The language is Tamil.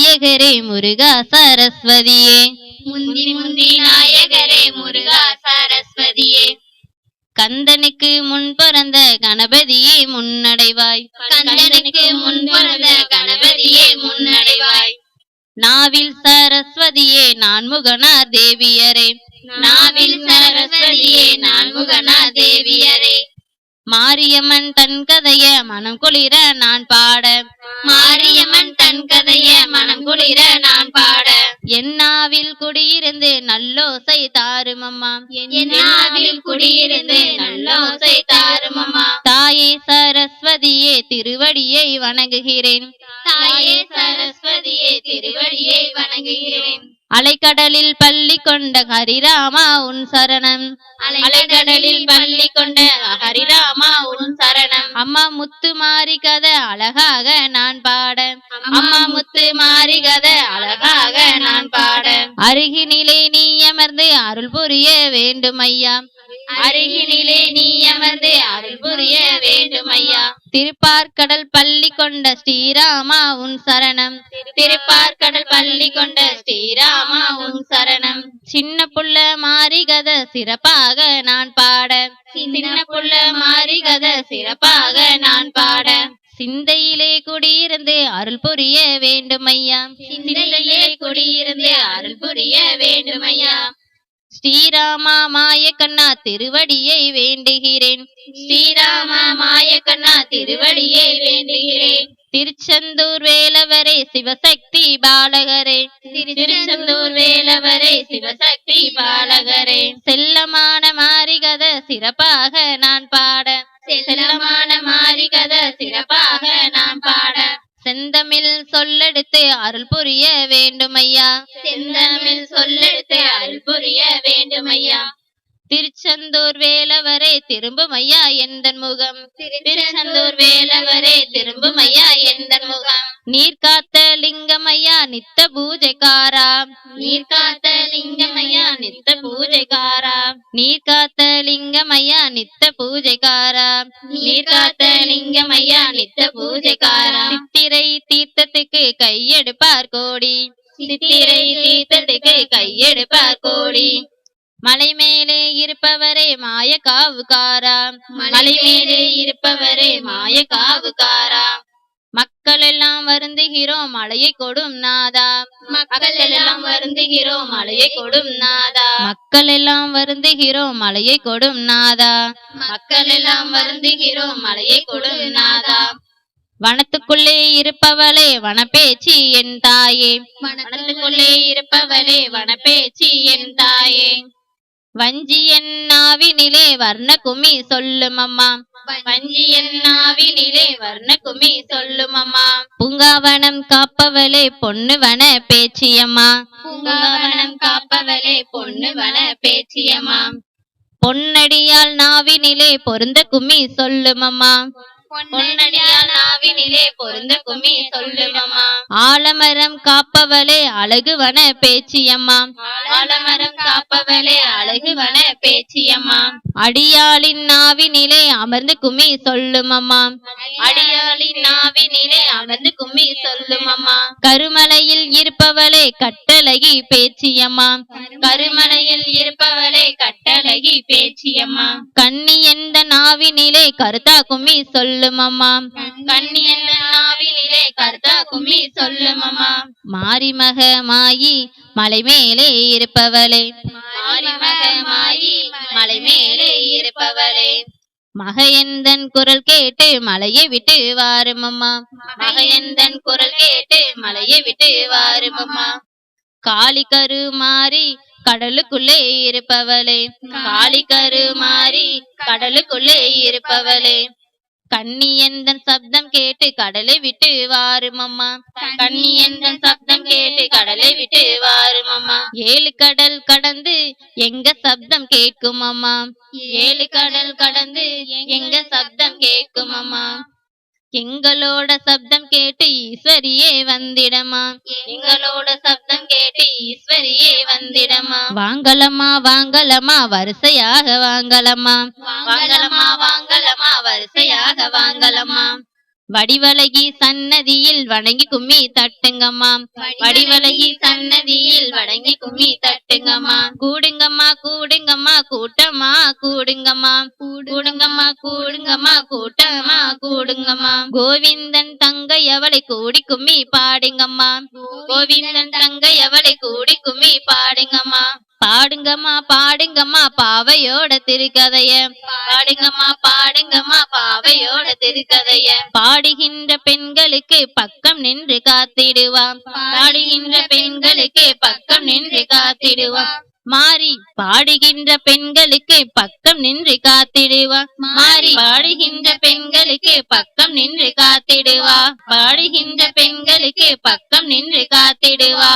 நாயகரே முருகா சரஸ்வதியே. முந்தி முந்தி நாயகரே முருகா சரஸ்வதியே. கந்தனுக்கு முன் பிறந்த கணபதியே முன்னடைவாய். கந்தனுக்கு முன் பிறந்த கணபதியே முன்னடைவாய். நாவில் சரஸ்வதியே நான்முகனார் தேவியரே. நாவில் சரஸ்வதியே நான்முகனா தேவியரே. மாரியம்மன் தன் கதைய மனம் குளிர நான் பாட. மாரியம்மன் தன் கதைய மனம் குளிர நான் பாட. என்னாவில் குடியிருந்து நல்லோசை தாருமம்மா. என்னாவில் குடியிருந்து நல்லோசை தாருமம்மா. தாயே சரஸ்வதியே திருவடியை வணங்குகிறேன். தாயே சரஸ்வதியே திருவடியை வணங்குகிறேன். அலைக்கடலில் பள்ளி கொண்ட ஹரிராமா உன் சரணம். அலைக்கடலில் பள்ளி கொண்ட ஹரிராமா உன் சரணம். அம்மா முத்து மாறி கதை அழகாக நான் பாட. அம்மா முத்து மாறி கதை அழகாக நான் பாட. அருகினிலே நீ அமர்ந்து அருள் புரிய வேண்டும் ஐயா. அருகினிலே நீ அமர்ந்து அருள் புரிய வேண்டும் ஐயா திருப்பார்கடல் பள்ளி கொண்ட ஸ்ரீராமா உன் சரணம். திருப்பார்கடல் பள்ளி கொண்ட ஸ்ரீராமா உன் சரணம். சின்ன புள்ள மாறி கதை சிறப்பாக நான் பாட. சின்ன புள்ள மாறி கதை சிறப்பாக நான் பாட. சிந்தையிலே குடியிருந்து அருள் புரிய வேண்டும் ஐயா சிந்தையிலே குடியிருந்து அருள் புரிய வேண்டும் ஐயா ஸ்ரீராமா மாயக்கண்ணா திருவடியை வேண்டுகிறேன். ஸ்ரீராமா மாயக்கண்ணா திருவடியை வேண்டுகிறேன். திருச்செந்தூர் வேலவரே சிவசக்தி பாலகரே. திருச்செந்தூர் வேலவரே சிவசக்தி பாலகரே. செல்லமான மாரிகத சிறப்பாக நான் பாட செந்தமிழ் சொல்லெடுத்து அருள் புரிய வேண்டும் ஐயா செந்தமிழ் சொல்லெடுத்து அருள் புரிய வேண்டும் ஐயா திருச்செந்தூர் வேலவரே திரும்பும் ஐயா எந்தன் முகம்? திருச்செந்தூர் வேலவரே திரும்பும் ஐயா எந்த முகம்? நீர் காத்த லிங்கம் ஐயா நித்த பூஜைக்காரா? நீர் காத்த லிங்கம் ஐயா நித்த பூஜைக்காரா? நீர் காத்த லிங்கம் ஐயா நித்த பூஜைக்காரா? நீர் காத்த லிங்கம் ஐயா நித்த பூஜைக்காரா? தீர்த்தத்துக்கு கையெடுப்பார் கோடி. சித்திரை தீர்த்தத்துக்கு கையெடுப்பார் கோடி. மலை மேலே இருப்பவரே மாய காவுக்காரா. மலை மேலே இருப்பவரே மாய காவுக்காரா. மக்கள் எல்லாம் வருந்துகிறோம் மலையை கொடும் நாதா. மக்கள் எல்லாம் வருந்துகிறோம் மலையை கொடும் நாதா. மக்கள் எல்லாம் வருந்துகிறோம் மலையை கொடும் நாதா. மக்கள் எல்லாம் வருந்துகிறோம் மலையை கொடும் நாதா. வனத்துக்குள்ளே இருப்பவளே வனப்பேச்சி என் தாயே. வனத்துக்குள்ளே இருப்பவளே வனப்பேச்சி என் தாயே. வஞ்சி என் நாவினிலே வர்ண கும்மி சொல்லும் அம்மா வஞ்சி என் நாவினிலே வர்ண குமி சொல்லும் அம்மா பூங்காவனம் காப்பவளே பொண்ணு வன பேச்சியம்மா. பூங்காவனம் காப்பவளே பொண்ணு வன பேச்சியம்மா. பொன்னடியால் நாவினிலே பொருந்த கும்மி சொல்லும் நாவினிலே பொருந்த குமி சொல்லும் அம்மா ஆலமரம் காப்பவளே அழகு வன பேச்சியம்மா. ஆலமரம் காப்பவளே அழகு வன பேச்சியம்மா. அடியாளின் நாவினிலே அமர்ந்து கும்மி சொல்லும் அம்மா அடியாளின் நாவினிலே அமர்ந்து கும்மி சொல்லும் அம்மா கருமலையில் இருப்பவளே கட்டழகி பேச்சியம்மா. கருமலையில் இருப்பவளே கட்டழகி பேச்சியம்மா. கண்ணி எந்த நாவினிலே கருத்தா கும்மி சொல்லும் அம்மா கண்ணி என்ன நாவினிலே கர்த்தா குமி சொல்லும் அம்மா மாரிமக மாயி மலை மேலே இருப்பவளே. மாரிமக மாயி மலை மேலே இருப்பவளே மகையந்தன் குரல் கேட்டு மலையை விட்டு வாரும் அம்மா மகையந்தன் குரல் கேட்டு மலையை விட்டு வாரும் அம்மா காளி கரு மாறி கடலுக்குள்ளே இருப்பவளே. காளி கரு மாறி கடலுக்குள்ளே இருப்பவளே. கண்ணியந்தன் சப்தம் கேட்டு கடலை விட்டு வாரும் அம்மா கண்ணி என்ற சப்தம் கேட்டு கடலை விட்டு வாரும் அம்மா ஏழு கடல் கடந்து எங்க சப்தம் கேட்கும் அம்மா ஏழு கடல் கடந்து எங்க சப்தம் கேட்கும் அம்மா எங்களோட சப்தம் கேட்டு ஈஸ்வரியே வந்திடமா. எங்களோட சப்தம் கேட்டு ஈஸ்வரியே வந்திடமா. வாங்கலம்மா வாங்கலம்மா வரிசையாக வாங்கலம்மா. வாங்கலமா வாங்கலமா வரிசையாக வாங்கலமா வடிவலகி சன்னதியில் வணங்கி கும்மி தட்டுங்கம்மா. வடிவலகி சன்னதியில் வணங்கி கும்மி கூட்டுங்கம்மா கூடுங்கம்மா கூடுங்கம்மா கூட்டமா கூடுங்கம்மா. கூடுங்கம்மா கூடுங்கம்மா கூட்டமா கூடுங்கம்மா. கோவிந்தன் தங்க எவளை கூடி கும்மி பாடுங்கம்மா. கோவிந்தன் தங்க எவளை கூடி கும்மி பாடுங்கம்மா. பாடுங்கம்மா பாடுங்கம்மா பாவையோட திருக்கதைய. பாடுங்கம்மா பாடுங்கம்மா பாவையோட திருக்கதைய. பாடுகின்ற பெண்களுக்கு பக்கம் நின்று காத்திடுவான் பாடுகின்ற பெண்களுக்கு பக்கம் நின்று காத்திடுவான் மாறி பாடுகின்ற பெண்களுக்கு பக்கம் நின்று காத்திடுவா மாறி பாடுகின்ற பெண்களுக்கு பக்கம் நின்று காத்திடுவா பாடுகின்ற பெண்களுக்கு பக்கம் நின்று காத்திடுவா